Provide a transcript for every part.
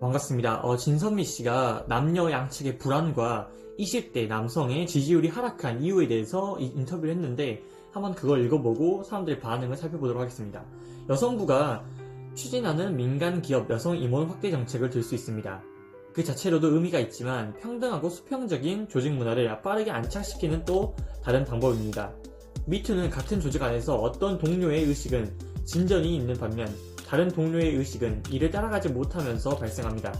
반갑습니다. 어, 진선미 씨가 남녀 양측의 불안과 20대 남성의 지지율이 하락한 이유에 대해서 이- 인터뷰를 했는데 한번 그걸 읽어보고 사람들의 반응을 살펴보도록 하겠습니다. 여성부가 추진하는 민간 기업 여성 임원 확대 정책을 들 수 있습니다. 그 자체로도 의미가 있지만 평등하고 수평적인 조직 문화를 빠르게 안착시키는 또 다른 방법입니다. 미투는 같은 조직 안에서 어떤 동료의 의식은 진전이 있는 반면 다른 동료의 의식은 이를 따라가지 못하면서 발생합니다.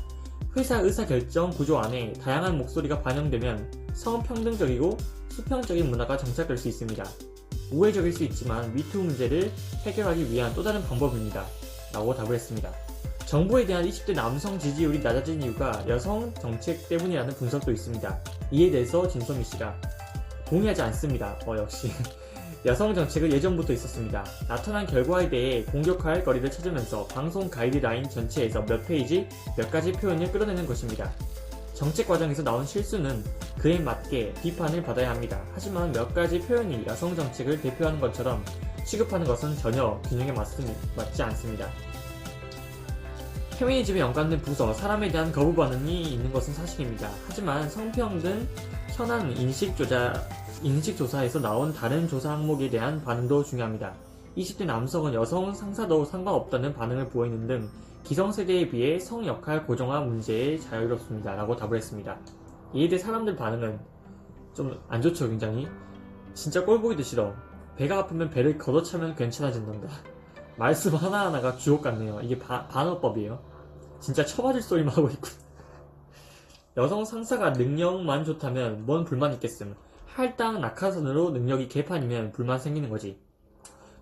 회사 의사결정 구조 안에 다양한 목소리가 반영되면 성평등적이고 수평적인 문화가 정착될 수 있습니다. 우회적일 수 있지만 미투 문제를 해결하기 위한 또 다른 방법입니다. 라고 답을 했습니다. 정부에 대한 20대 남성 지지율이 낮아진 이유가 여성 정책 때문이라는 분석도 있습니다. 이에 대해서 진소미 씨가 동의하지 않습니다. 어, 역시. 여성 정책은 예전부터 있었습니다. 나타난 결과에 대해 공격할 거리를 찾으면서 방송 가이드라인 전체에서 몇 페이지, 몇 가지 표현을 끌어내는 것입니다. 정책 과정에서 나온 실수는 그에 맞게 비판을 받아야 합니다. 하지만 몇 가지 표현이 여성 정책을 대표하는 것처럼 취급하는 것은 전혀 균형에 맞지 않습니다. 페미니즘에 연관된 부서, 사람에 대한 거부 반응이 있는 것은 사실입니다. 하지만 성평등, 현안 인식 조사, 인식 조사에서 나온 다른 조사 항목에 대한 반응도 중요합니다. 20대 남성은 여성 상사도 상관없다는 반응을 보이는 등 기성세대에 비해 성 역할 고정화 문제에 자유롭습니다. 라고 답을 했습니다. 이에 대해 사람들 반응은 좀 안 좋죠, 굉장히. 진짜 꼴 보기도 싫어. 배가 아프면 배를 걷어차면 괜찮아진단다. 말씀 하나하나가 주옥 같네요. 이게 바- 반어법이에요. 진짜 쳐맞을 소리만 하고 있군. 여성 상사가 능력만 좋다면 뭔 불만 있겠음. 할당 낙하산으로 능력이 개판이면 불만 생기는 거지.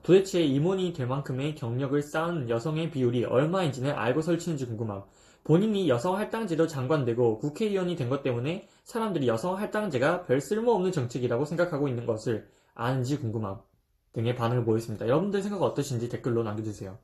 도대체 임원이 될 만큼의 경력을 쌓은 여성의 비율이 얼마인지는 알고 설치는지 궁금함. 본인이 여성 할당제로 장관되고 국회의원이 된 것 때문에 사람들이 여성 할당제가 별 쓸모없는 정책이라고 생각하고 있는 것을 아는지 궁금함. 등의 반응을 보였습니다. 여러분들 생각 어떠신지 댓글로 남겨주세요.